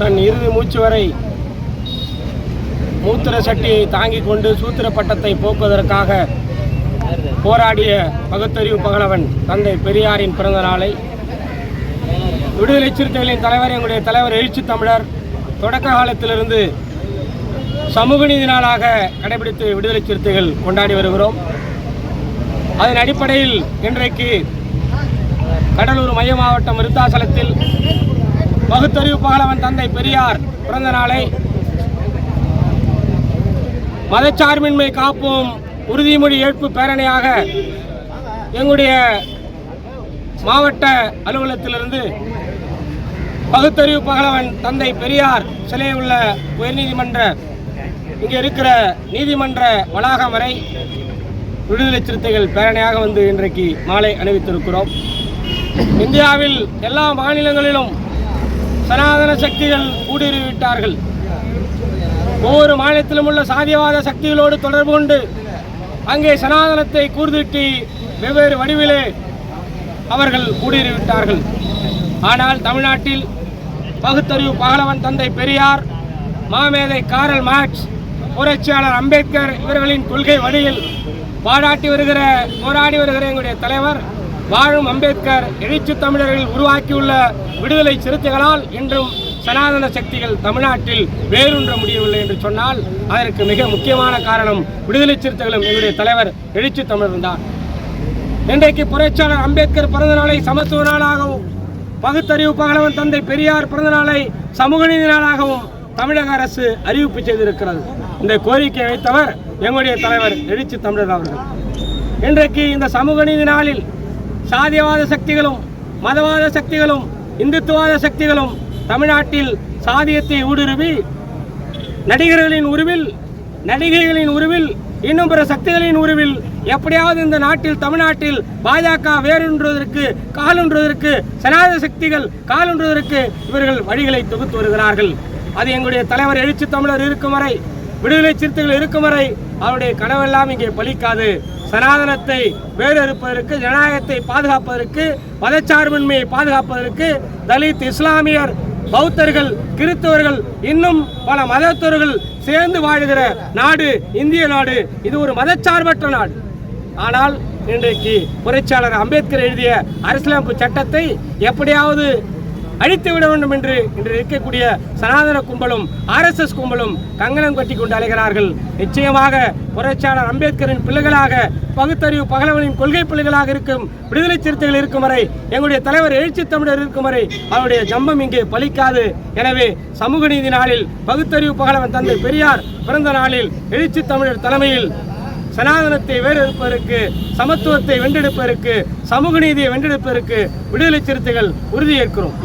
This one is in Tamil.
தன் இறுதி மூச்சு வரை மூத்திர சட்டியை தாங்கிக் கொண்டு சூத்திர பட்டத்தை போக்குவதற்காக போராடிய பகுத்தறிவு பகலவன் தந்தை பெரியாரின் பிறந்த நாளை. விடுதலை சிறுத்தைகளின் தலைவர் எங்களுடைய தலைவர் எழுச்சி தமிழர் தொடக்க காலத்திலிருந்து சமூக நீதி நாளாக கடைபிடித்து விடுதலை சிறுத்தைகள் கொண்டாடி வருகிறோம். அதன் அடிப்படையில் இன்றைக்கு கடலூர் மைய மாவட்டம் விருத்தாசலத்தில் பகுத்தறிவு பகலவன் தந்தை பெரியார். பிறந்த நாளை மதச்சார்பின்மை காப்போம். உறுதிமொழி ஏற்பு பேரணியாக எங்களுடைய மாவட்ட அலுவலகத்திலிருந்து பகுத்தறிவு பகலவன் தந்தை பெரியார் சிலை உள்ள உயர்நீதிமன்ற இங்கே இருக்கிற நீதிமன்ற வளாகம் வரை விடுதலை சிறுத்தைகள் பேரணியாக வந்து இன்றைக்கு மாலை அணிவித்திருக்கிறோம். இந்தியாவில் எல்லா மாநிலங்களிலும் சனாதன சக்திகள் ஊடுருவிவிட்டார்கள். ஒவ்வொரு மாநிலத்திலும் உள்ள சாதியவாத சக்திகளோடு தொடர்பு கொண்டு அங்கே சனாதனத்தை கூர்திட்டி வெவ்வேறு வடிவிலே அவர்கள் கூடியிருவிட்டார்கள் ஆனால் தமிழ்நாட்டில் பகுத்தறிவு பகலவன் தந்தை பெரியார் மாமேதை காரல் மார்க்ஸ் புரட்சியாளர் அம்பேத்கர் இவர்களின் கொள்கை வழியில் பாராட்டி வருகிற போராடி வருகிற எங்களுடைய தலைவர் வாழும் அம்பேத்கர் எழுச்சி தமிழர்கள் உருவாக்கியுள்ள விடுதலை சிறுத்தைகளால் இன்றும் சனாதன சக்திகள் தமிழ்நாட்டில் வேரூன்ற முடியவில்லை என்று சொன்னால் அதற்கு மிக முக்கியமான காரணம் விடுதலை சிறுத்தைகளும் எங்களுடைய தலைவர் எழுச்சி தமிழர் தான். இன்றைக்கு புரட்சியாளர் அம்பேத்கர் பிறந்த நாளை சமத்துவ நாளாகவும் பகுத்தறிவு பகலவன் தந்தை பெரியார் பிறந்த நாளை சமூக நீதி நாளாகவும் தமிழக அரசு அறிவிப்பு செய்திருக்கிறது. இந்த கோரிக்கை வைத்தவர் எங்களுடைய தலைவர் எழுச்சி தமிழர் அவர்கள். இன்றைக்கு இந்த சமூக நீதி நாளில் சாதியவாத சக்திகளும் மதவாத சக்திகளும் இந்துத்துவாத சக்திகளும் தமிழ்நாட்டில் சாதியத்தை ஊடுருவி நடிகர்களின் உருவில் நடிகைகளின் உருவில் இன்னும் பிற சக்திகளின் உருவில் எப்படியாவது இந்த நாட்டில் தமிழ்நாட்டில் பாஜக வேறொன்றுவதற்கு காலுன்றுவதற்கு சனாத சக்திகள் காலுன்றுவதற்கு இவர்கள் வழிகளை தொகுத்து வருகிறார்கள். அது எங்களுடைய தலைவர் எழுச்சி தமிழர் இருக்கும் வரை விடுதலை சிறுத்தைகள் இருக்கும் வரை அவருடைய கனவெல்லாம் இங்கே பலிக்காது. சனாதனத்தை வேறறுப்பதற்கு ஜனநாயகத்தை பாதுகாப்பதற்கு மதச்சார்பின்மையை பாதுகாப்பதற்கு தலித் இஸ்லாமியர் பௌத்தர்கள் கிறிஸ்தவர்கள் இன்னும் பல மதத்தவர்கள் சேர்ந்து வாழுகிற நாடு இந்திய நாடு. இது ஒரு மதச்சார்பற்ற நாடு. ஆனால் இன்றைக்கு புரட்சியாளர் அம்பேத்கர் எழுதிய அரசியலமைப்பு சட்டத்தை எப்படியாவது அழித்து விட வேண்டும் என்று இன்று இருக்கக்கூடிய சனாதன கும்பலும் ஆர்எஸ்எஸ் கும்பலும் கங்கணம் கட்டி கொண்டு அலைகிறார்கள். நிச்சயமாக புரட்சியாளர் அம்பேத்கரின் பிள்ளைகளாக பகுத்தறிவு பகலவனின் கொள்கை பிள்ளைகளாக இருக்கும் விடுதலை சிறுத்தைகள் இருக்கும் வரை எங்களுடைய தலைவர் எழுச்சி தமிழர் இருக்கும் வரை அவருடைய ஜம்பம் இங்கே பலிக்காது. எனவே சமூக நீதி நாளில் பகுத்தறிவு பகலவன் தந்தை பெரியார் பிறந்த நாளில் எழுச்சி தமிழர் தலைமையில் சனாதனத்தை வேறெடுப்பதற்கு சமத்துவத்தை வென்றெடுப்பதற்கு சமூக நீதியை வென்றெடுப்பதற்கு விடுதலை சிறுத்தைகள் உறுதியேற்கிறோம்.